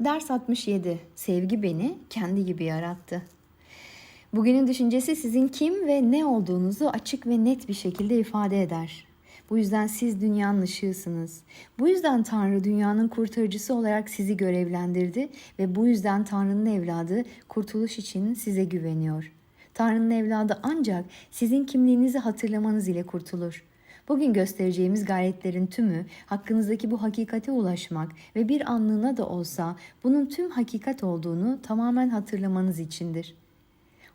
Ders 67. Sevgi beni kendi gibi yarattı. Bugünün düşüncesi sizin kim ve ne olduğunuzu açık ve net bir şekilde ifade eder. Bu yüzden siz dünyanın ışığısınız. Bu yüzden Tanrı dünyanın kurtarıcısı olarak sizi görevlendirdi ve bu yüzden Tanrı'nın evladı kurtuluş için size güveniyor. Tanrı'nın evladı ancak sizin kimliğinizi hatırlamanız ile kurtulur. Bugün göstereceğimiz gayretlerin tümü hakkınızdaki bu hakikate ulaşmak ve bir anlığına da olsa bunun tüm hakikat olduğunu tamamen hatırlamanız içindir.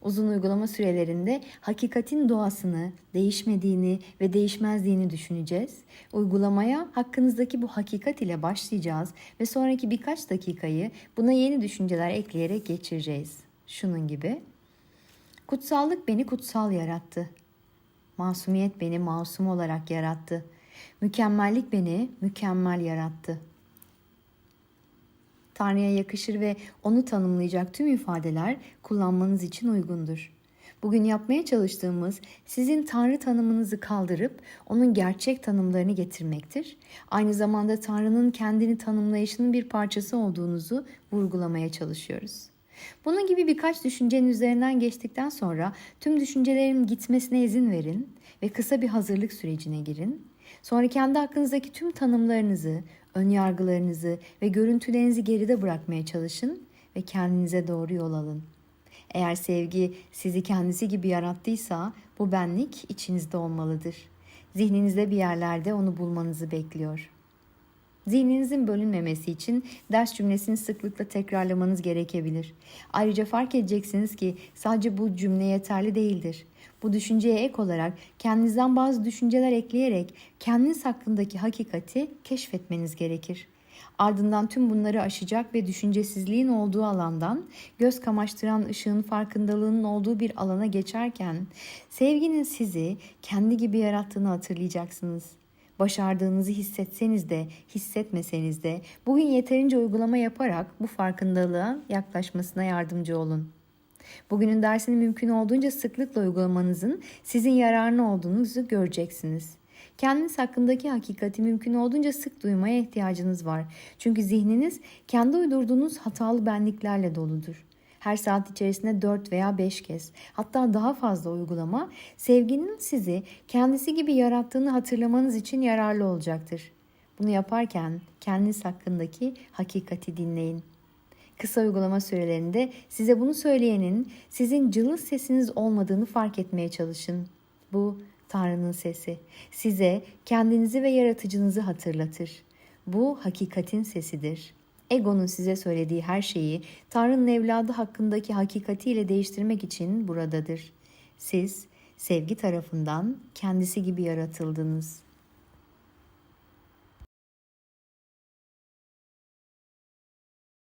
Uzun uygulama sürelerinde hakikatin doğasını, değişmediğini ve değişmezliğini düşüneceğiz. Uygulamaya hakkınızdaki bu hakikat ile başlayacağız ve sonraki birkaç dakikayı buna yeni düşünceler ekleyerek geçireceğiz. Şunun gibi. Kutsallık beni kutsal yarattı. Masumiyet beni masum olarak yarattı. Mükemmellik beni mükemmel yarattı. Tanrı'ya yakışır ve onu tanımlayacak tüm ifadeler kullanmanız için uygundur. Bugün yapmaya çalıştığımız sizin Tanrı tanımınızı kaldırıp onun gerçek tanımlarını getirmektir. Aynı zamanda Tanrı'nın kendini tanımlayışının bir parçası olduğunuzu vurgulamaya çalışıyoruz. Bunun gibi birkaç düşüncenin üzerinden geçtikten sonra tüm düşüncelerin gitmesine izin verin ve kısa bir hazırlık sürecine girin. Sonra kendi hakkınızdaki tüm tanımlarınızı, ön yargılarınızı ve görüntülerinizi geride bırakmaya çalışın ve kendinize doğru yol alın. Eğer sevgi sizi kendisi gibi yarattıysa bu benlik içinizde olmalıdır. Zihninizde bir yerlerde onu bulmanızı bekliyor. Zihninizin bölünmemesi için ders cümlesini sıklıkla tekrarlamanız gerekebilir. Ayrıca fark edeceksiniz ki sadece bu cümle yeterli değildir. Bu düşünceye ek olarak kendinizden bazı düşünceler ekleyerek kendiniz hakkındaki hakikati keşfetmeniz gerekir. Ardından tüm bunları aşacak ve düşüncesizliğin olduğu alandan göz kamaştıran ışığın farkındalığının olduğu bir alana geçerken sevginin sizi kendi gibi yarattığını hatırlayacaksınız. Başardığınızı hissetseniz de hissetmeseniz de bugün yeterince uygulama yaparak bu farkındalığa yaklaşmasına yardımcı olun. Bugünün dersini mümkün olduğunca sıklıkla uygulamanızın sizin yararına olduğunuzu göreceksiniz. Kendiniz hakkındaki hakikati mümkün olduğunca sık duymaya ihtiyacınız var. Çünkü zihniniz kendi uydurduğunuz hatalı benliklerle doludur. Her saat içerisinde 4 veya 5 kez hatta daha fazla uygulama sevginin sizi kendisi gibi yarattığını hatırlamanız için yararlı olacaktır. Bunu yaparken kendiniz hakkındaki hakikati dinleyin. Kısa uygulama sürelerinde size bunu söyleyenin sizin cılız sesiniz olmadığını fark etmeye çalışın. Bu Tanrı'nın sesi. Size kendinizi ve yaratıcınızı hatırlatır. Bu hakikatin sesidir. Egonun size söylediği her şeyi Tanrı'nın evladı hakkındaki hakikatiyle değiştirmek için buradadır. Siz sevgi tarafından kendisi gibi yaratıldınız.''